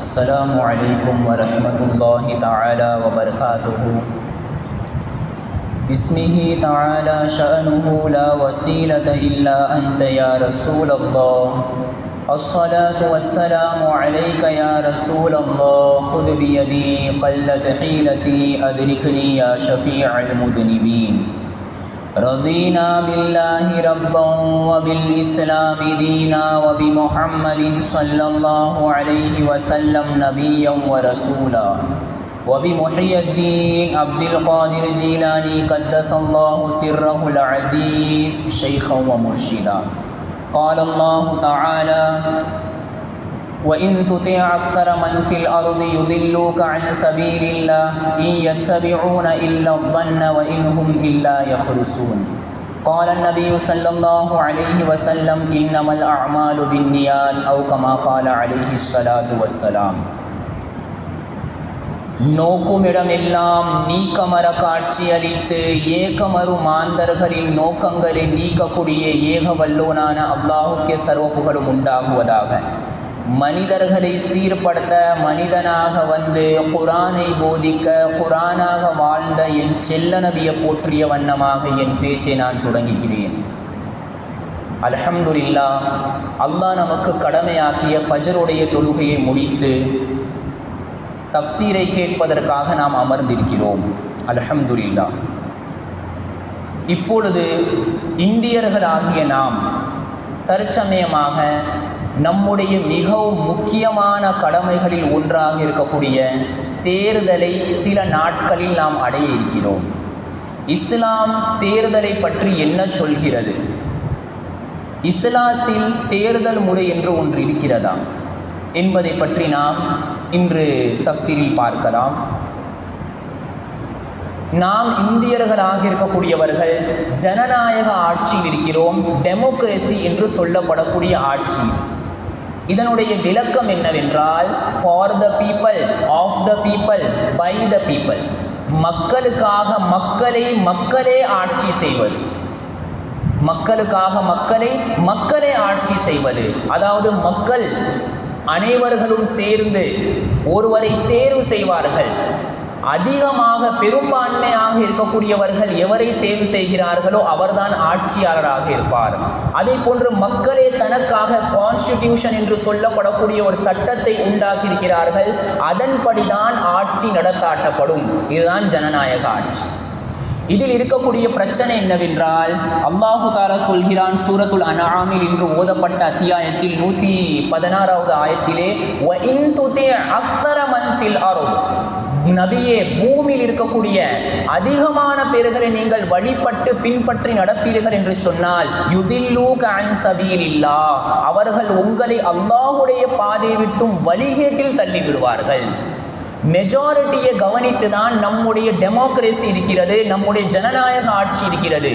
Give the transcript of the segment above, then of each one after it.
السلام عليكم ورحمة الله تعالى وبركاته. باسمه تعالى شأنه لا وسيلة إلا أنت يا رسول الله. الصلاة والسلام عليك يا رسول الله. خذ بيدي قلت حيلتي أدركني يا شفيع المذنبين. رضينا بالله ربا وبالإسلام دينا وبمحمد صلى الله عليه وسلم نبيا ورسولا. وبمحي الدين عبد القادر جيلاني قدس الله سره العزيز شيخا ومرشدا. قال الله تعالى وإن تطيع أكثر من في الأرض يضلوك عن سبيل الله إن يتبعون إلا الظن وإن هم إلا يخرسون قال النبي صلى الله عليه وسلم إنما الأعمال بالنيات أو كما قال عليه الصلاة والسلام நோக்குமிடமெல்லாம் நீக்கமர காட்சியளித்து ஏகமரு மாந்தர்களின் நோக்கங்களை நீக்கக்கூடிய ஏக வல்லோனான அல்லாஹுக்கே சர்வ புகழும் உண்டாகுவதாக மனிதர்களை சீர்படுத்த மனிதனாக வந்து குரானை போதிக்க குரானாக வாழ்ந்த என் செல்ல நபியை போற்றிய வண்ணமாக என் பேச்சை நான் தொடங்குகிறேன். அலஹம்துல்லா அல்லாஹ் நமக்கு கடமையாக்கிய ஃபஜருடைய தொழுகையை முடித்து தப்சீரை கேட்பதற்காக நாம் அமர்ந்திருக்கிறோம். அலஹம்துல்லா இப்பொழுது இந்தியர்களாகிய நாம் தற்சமயமாக நம்முடைய மிகவும் முக்கியமான கடமைகளில் ஒன்றாக இருக்கக்கூடிய தேர்தலை சில நாட்களில் நாம் அடைய இருக்கிறோம். இஸ்லாம் தேர்தலை பற்றி என்ன சொல்கிறது? இஸ்லாத்தில் தேர்தல் முறை என்று ஒன்று இருக்கிறதா? என்பதை பற்றி நாம் இன்று தப்சீரில் பார்க்கலாம். நாம் இந்தியர்களாக இருக்கக்கூடியவர்கள் ஜனநாயக ஆட்சியில் இருக்கிறோம் டெமோக்ரஸி என்று சொல்லப்படக்கூடிய ஆட்சி. இதனுடைய விளக்கம் என்னவென்றால் for the people of the people by the people மக்களுக்காக மக்களை மக்களே ஆட்சி செய்வது. மக்களுக்காக மக்களை மக்களே ஆட்சி செய்வது. அதாவது மக்கள் அனைவர்களும் சேர்ந்து ஒருவரை தேர்வு செய்வார்கள். அதிகமாக பெரும்பான்மையாக இருக்கக்கூடியவர்கள் எவரை தேர்வு செய்கிறார்களோ அவர்தான் ஆட்சியாளராக இருப்பார். அதே போன்று மக்களே தனக்காக கான்ஸ்டிடியூஷன் என்று சொல்லப்படக்கூடிய ஒரு சட்டத்தை உண்டாக்கியிருக்கிறார்கள். அதன்படிதான் ஆட்சி நடத்தாட்டப்படும். இதுதான் ஜனநாயக ஆட்சி. இதில் இருக்கக்கூடிய பிரச்சனை என்னவென்றால் அல்லாஹு தாரா சொல்கிறான் சூரத்துல் அனாமில் என்று ஓதப்பட்ட அத்தியாயத்தில் நூற்றி பதினாறாவது ஆயத்திலே நபியே பூமியில் இருக்கக்கூடிய அதிகமான பேர்களை நீங்கள் வழிபட்டு பின்பற்றி நடப்பீர்கள் என்று சொன்னால் யுதில்லூ கான் இல்லா அவர்கள் உங்களை அல்லாஹுடைய பாதை விட்டும் வழிகேட்டில் தள்ளிவிடுவார்கள். மெஜாரிட்டியை கவனித்து தான் நம்முடைய டெமோக்ரஸி இருக்கிறது நம்முடைய ஜனநாயக ஆட்சி இருக்கிறது.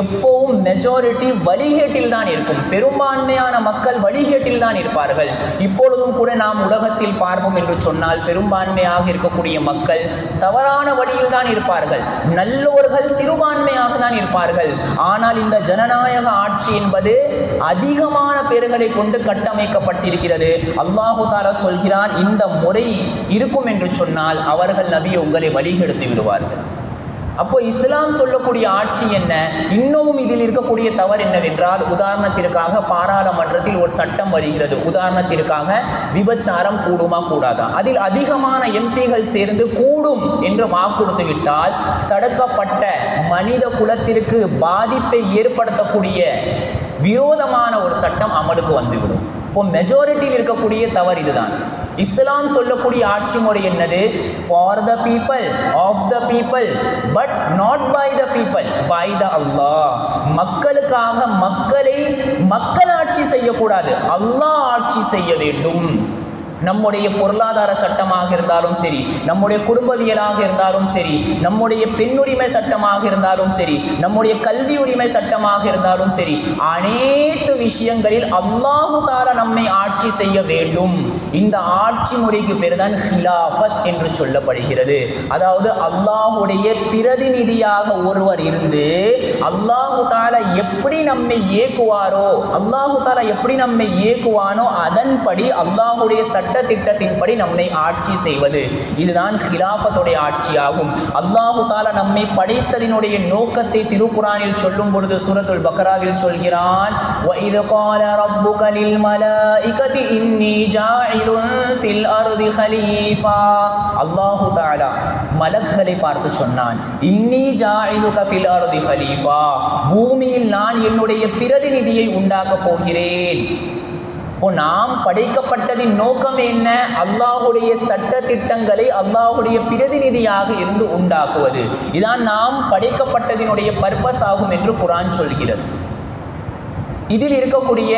எப்பவும் மெஜாரிட்டி வழிகேட்டில் தான் இருக்கும். பெரும்பான்மையான மக்கள் வழிகேட்டில் தான் இருப்பார்கள். இப்பொழுதும் கூட நாம் உலகத்தில் பார்ப்போம் என்று சொன்னால் பெரும்பான்மையாக இருக்கக்கூடிய மக்கள் தவறான வழியில் தான் இருப்பார்கள். நல்லோர்கள் சிறுபான்மையாக தான் இருப்பார்கள். ஆனால் இந்த ஜனநாயக ஆட்சி என்பது அதிகமான பேர்களை கொண்டு கட்டமைக்கப்பட்டிருக்கிறது. அல்லாஹு தாரா சொல்கிறான் இந்த முறை இருக்கும் என்று என்று சொன்னால் அவர்கள் நபியை உங்களை வழிகெடுத்து விடுவார்கள். அப்போ இஸ்லாம் சொல்லக்கூடிய ஆட்சி என்ன? இன்னமும் இதில் இருக்கக்கூடிய தவறு என்னவென்றால் உதாரணத்திற்காக பாராளுமன்றத்தில் ஒரு சட்டம் வருகிறது. உதாரணத்திற்காக விபச்சாரம் கூடுமா கூடாதா? அதில் அதிகமான எம்பிகள் சேர்ந்து கூடும் என்று வாக்குறுத்து விட்டால் தடுக்கப்பட்ட மனித குலத்திற்கு பாதிப்பை ஏற்படுத்தக்கூடிய விரோதமான ஒரு சட்டம் அமலுக்கு வந்துவிடும். இப்போ மெஜாரிட்டியில் இருக்கக்கூடிய தவறு இதுதான். இஸ்லாம் சொல்லக்கூடிய ஆட்சி முறை என்னது? For the people of the people but not by the people by the Allah மக்களுக்காக மக்களை மக்கள் ஆட்சி செய்யக்கூடாது. அல்லாஹ் ஆட்சி செய்ய வேண்டும். நம்முடைய பொருளாதார சட்டமாக இருந்தாலும் சரி நம்முடைய குடும்பவியலாக இருந்தாலும் சரி நம்முடைய பெண்ணுரிமை சட்டமாக இருந்தாலும் சரி நம்முடைய கல்வி உரிமை சட்டமாக இருந்தாலும் சரி அனைத்து விஷயங்களில் அல்லாஹு தாலா நம்மை ஆட்சி செய்ய வேண்டும். இந்த ஆட்சி முறைக்கு பேர் தான் ஹிலாஃபத் என்று சொல்லப்படுகிறது. அதாவது அல்லாஹுடைய பிரதிநிதியாக ஒருவர் இருந்து அல்லாஹு தாலா எப்படி நம்மை ஏக்குவாரோ அல்லாஹு தாலா எப்படி நம்மை ஏக்குவானோ அதன்படி அல்லாஹுடைய சட்ட திட்டத்தின்படி நம்மை ஆட்சி செய்வது இதுதான் ஹிலாஃபத்துடைய ஆட்சியாகும் அல்லாஹு தாலா நம்மை படைத்ததினுடைய நோக்கத்தை திருக்குறானில் சொல்லும் பொழுது சூரத்துல் பக்ராவில் சொல்கிறான் وَإِذْ قَالَ رَبُّكَ لِلْمَلَائِكَةِ إِنِّي جَاعِلٌ فِي الْأَرْضِ அருதி ஹலீஃபா அல்லாஹு தாலா மலக்களை பார்த்து சொன்னான் இன்னி ஜாயிலு கஃபில் அருதி ஹலீஃபா பூமியில் நான் என்னுடைய பிரதிநிதியை உண்டாக்கப் போகிறேன் இப்போ நாம் படைக்கப்பட்டதின் நோக்கம் என்ன அல்லாஹுடைய சட்ட திட்டங்களை அல்லாஹுடைய பிரதிநிதியாக இருந்து உண்டாக்குவது இதான் நாம் படைக்கப்பட்டதினுடைய பர்பஸ் ஆகும் என்று குரான் சொல்கிறது இதில் இருக்கக்கூடிய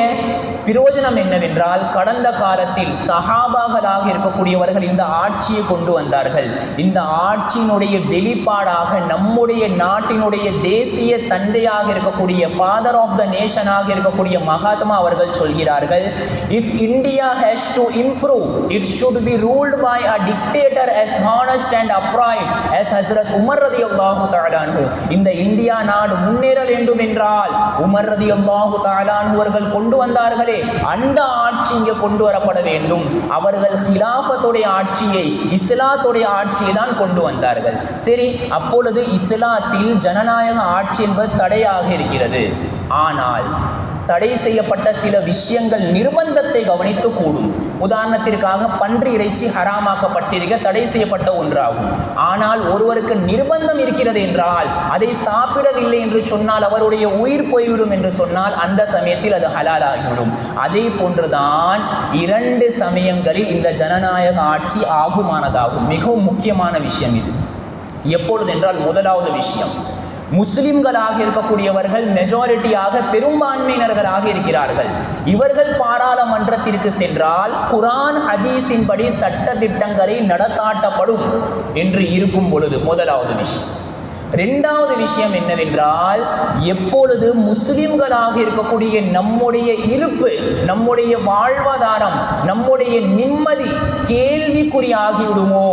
பிரயோஜனம் என்னவென்றால் கடந்த காலத்தில் சஹாபாகளாக இருக்கக்கூடியவர்கள் இந்த ஆட்சியை கொண்டு வந்தார்கள். இந்த ஆட்சியினுடைய வெளிப்பாடாக நம்முடைய நாட்டினுடைய தேசிய தந்தையாக இருக்கக்கூடிய ஃபாதர் ஆஃப் த நேஷனாக இருக்கக்கூடிய மகாத்மா அவர்கள் சொல்கிறார்கள் if India has to improve it should be ruled by a dictator as honest and upright as Hazrat Umar ரதி அல்லாஹு தாலானு இந்த இந்தியா நாடு முன்னேற வேண்டும் என்றால் உமர் ரதி அல்லாஹு தாலானு அவர்கள் கொண்டு வந்தார்களே அந்த ஆட்சி இங்கே கொண்டு வரப்பட வேண்டும். அவர்கள் ஹிலாஃபத்துடைய ஆட்சியை இஸ்லாத்துடைய ஆட்சியை தான் கொண்டு வந்தார்கள். சரி அப்பொழுது இஸ்லாத்தில் ஜனநாயக ஆட்சி என்பது தடையாக இருக்கிறது. ஆனால் தடை செய்யப்பட்ட சில விஷயங்கள் நிர்பந்தத்தை கவனித்து கூடும் உதாரணத்திற்காக பன்றி இறைச்சி ஹராமாக்கப்பட்டிருக்க தடை செய்யப்பட்ட ஒன்றாகும். ஆனால் ஒருவருக்கு நிர்பந்தம் இருக்கிறது என்றால் அதை சாப்பிடவில்லை என்று சொன்னால் அவருடைய உயிர் போய்விடும் என்று சொன்னால் அந்த சமயத்தில் அது ஹலாலாகிவிடும். அதே போன்றுதான் இரண்டு சமயங்களில் இந்த ஜனநாயக ஆட்சி ஆகுமானதாகும். மிகவும் முக்கியமான விஷயம் இது. எப்பொழுது என்றால் முதலாவது விஷயம். முஸ்லிம்களாக இருக்கக்கூடியவர்கள் மெஜாரிட்டியாக பெரும்பான்மையினர்களாக இருக்கிறார்கள். இவர்கள் பாராளுமன்றத்திற்கு சென்றால் குரான் ஹதீஸின்படி சட்ட திட்டங்களை நடத்தாட்டப்படும் என்று இருக்கும் பொழுது முதலாவது விஷயம். ரெண்டாவது விஷயம் என்னவென்றால் எப்பொழுது முஸ்லிம்களாக இருக்கக்கூடிய நம்முடைய இருப்பு நம்முடைய வாழ்வாதாரம் நம்முடைய நிம்மதி கே கேள்விக்குறியாகிவிடுமோ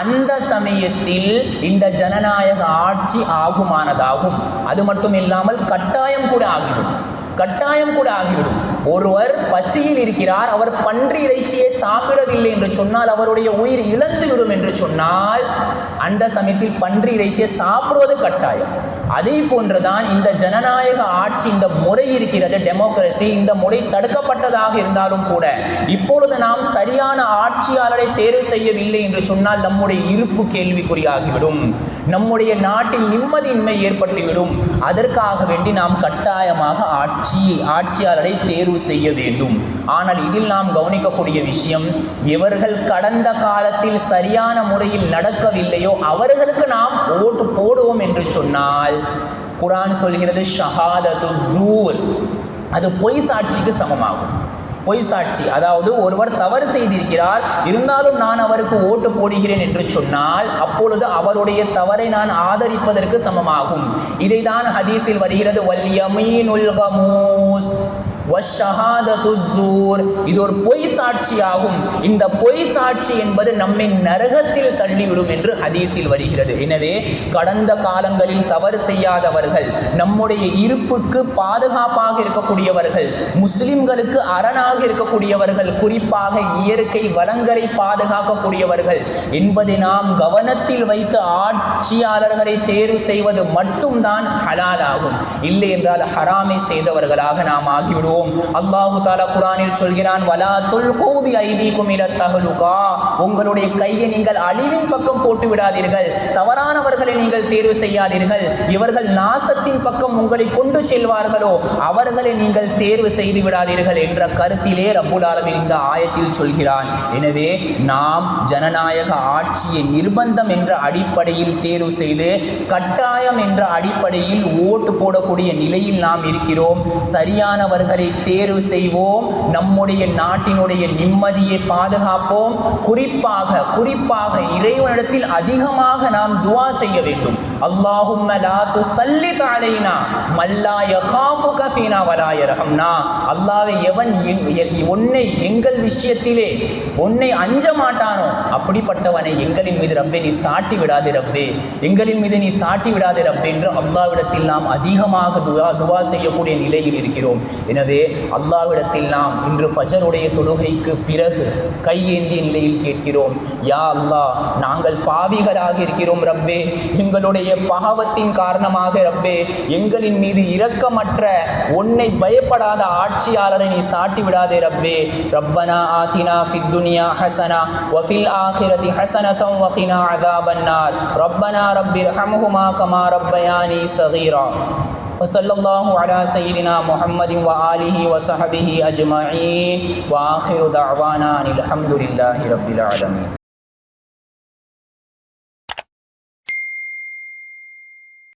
அந்த சமயத்தில் இந்த ஜனநாயக ஆட்சி ஆகுமானதாகும். அது மட்டும் இல்லாமல் கட்டாயம் கூட ஆகிவிடும். கட்டாயம் கூட ஆகிவிடும். ஒருவர் பசியில் இருக்கிறார் அவர் பன்றி இறைச்சியை சாப்பிடவில்லை என்று சொன்னால் அவருடைய உயிர் இழந்துவிடும் என்று சொன்னால் அந்த சமயத்தில் பன்றி இறைச்சியை சாப்பிடுவது கட்டாயம். அதே போன்றுதான் இந்த ஜனநாயக ஆட்சி இந்த முறை இருக்கிறது டெமோக்ரஸி இந்த முறை தடுக்கப்பட்டதாக இருந்தாலும் கூட இப்பொழுது நாம் சரியான ஆட்சியாளரை தேர்வு செய்யவில்லை என்று சொன்னால் நம்முடைய இருப்பு கேள்விக்குறியாகிவிடும். நம்முடைய நாட்டில் நிம்மதியின்மை ஏற்பட்டுவிடும். அதற்காக வேண்டி நாம் கட்டாயமாக ஆட்சி ஆட்சியாளரை தேர்வு செய்ய வேண்டும். ஆனால் இதில் நாம் கவனிக்கக்கூடிய விஷயம் இவர்கள் கடந்த காலத்தில் சரியான முறையில் நடக்கவில்லையோ அவர்களுக்கு நாம் ஓட்டு போடுவோம் என்று சொன்னால் குரான் சொல்கிறது ஷஹாதத்து ஜூர். அது பொய் சாட்சிக்கு சமமாகும். பொய் சாட்சி. அதாவது ஒருவர் தவறு செய்திருக்கிறார் இருந்தாலும் நான் அவருக்கு ஓட்டு போடுகிறேன் என்று சொன்னால் அப்பொழுது அவருடைய தவறை நான் ஆதரிப்பதற்கு சமமாகும். இதைதான் ஹதீஸில் வருகிறது வல்யமீனுல் கமூஸ். இது ஒரு பொய் சாட்சியாகும். இந்த பொய் சாட்சி என்பது நம்மை நரகத்தில் தள்ளிவிடும் என்று ஹதீஸில் வருகிறது. எனவே கடந்த காலங்களில் தவறு செய்யாதவர்கள் நம்முடைய இருப்புக்கு பாதுகாப்பாக இருக்கக்கூடியவர்கள் முஸ்லிம்களுக்கு அரணாக இருக்கக்கூடியவர்கள் குறிப்பாக இயற்கை வளங்களை பாதுகாக்கக்கூடியவர்கள் என்பதை நாம் கவனத்தில் வைத்து ஆட்சியாளர்களை தேர்வு செய்வது மட்டும்தான் ஹலாலாகும். இல்லை என்றால் ஹராமை செய்தவர்களாக நாம் ஆகிவிடுவோம். அல்லாஹு தாலா குரானில் சொல்கிறான் வலா தொல் கூபி ஐதீக்கும் இல உங்களுடைய கையை நீங்கள் அழிவின் பக்கம் போட்டு விடாதீர்கள். தவறானவர்களை நீங்கள் தேர்வு செய்யாதீர்கள். இவர்கள் நாசத்தின் பக்கம் உங்களை கொண்டு செல்வார்களோ அவர்களை நீங்கள் தேர்வு செய்து விடாதீர்கள் என்ற கருத்திலே ரப்புல் ஆலமின் இந்த ஆயத்தில் சொல்கிறான். எனவே நாம் ஜனநாயக ஆட்சியை நிர்பந்தம் என்ற அடிப்படையில் தேர்வு செய்து கட்டாயம் என்ற அடிப்படையில் ஓட்டு போடக்கூடிய நிலையில் நாம் இருக்கிறோம். சரியானவர்களை தேர்வு செய்வோம். நம்முடைய நாட்டினுடைய நிம்மதியை பாதுகாப்போம். குறிப்பாக குறிப்பாக இறைவனிடத்தில் அதிகமாக நாம் துவா செய்ய வேண்டும். அல்லாஹும் மலாத்து சல்லி தாலைனா மல்லா யஹாஃபு கஃபீனா வலா யர்ஹம்னா. எவன் எங்- உன்னை எங்கள் விஷயத்திலே உன்னை அஞ்ச மாட்டானோ அப்படிப்பட்டவனை எங்களின் மீது ரப்பே நீ சாட்டி விடாதே ரப்பே. எங்களின் மீது நீ சாட்டி விடாதே ரப்பே என்று அல்லாஹ்விடத்தில் நாம் அதிகமாக துவா துவா செய்யக்கூடிய நிலையில் இருக்கிறோம். எனவே அல்லாஹ்விடத்தில் நாம் இன்று ஃபஜருடைய தொழுகைக்கு பிறகு கையேந்திய நிலையில் கேட்கிறோம் யா அல்லா நாங்கள் பாவிகளாக இருக்கிறோம் ரப்பே. எங்களுடைய பாவத்தின் காரணமாக ரப்பே எங்களின் மீது இரக்கமற்ற உன்னை பயப்படாத ஆட்சியாளரை நீ சாட்டி விடாதே ரப்பே ரப்பனா ஆதினா ஃபித் துனியா ஹசனா வஃபில் ஆஹிரதி ஹசனதம் வகினா அதாபன் நார் ரப்பனா ரப்பிர் ஹம்ஹுமா கமா ரப்பயானி சகீரா وصلى الله على سيدنا محمد وآله وصحبه أجمعين وآخر دعوانا أن الحمد لله رب العالمين